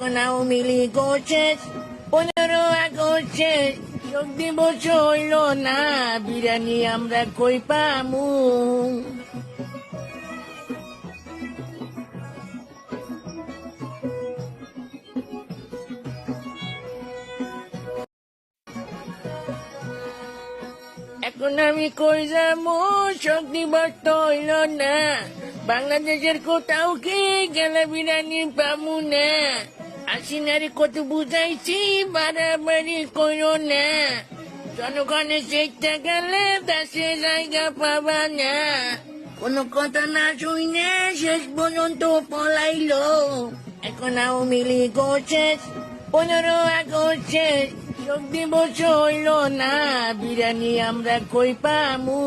লীগ শেষ পনেরো আগস্ট যোগ দিবস হইল না বিরিয়ানি আমরা কই পামু এখন আমি কই যাব শোক দিবস হইল না বাংলাদেশের কোথাও কি গেলে বিরিয়ানি পাবো না আসিনারি কত বুঝাইছি বাড়াবাড়ি করো না জনগণের চেষ্টা গেলে দেশে জায়গা পাবা না কোনো কথা না শুনে শেষ পর্যন্ত পলাইলো এখন আওয়ামী লীগ শেষ পনেরো আগস্ট শেষ দিবস হইল না বিরিয়ানি আমরা কই পামু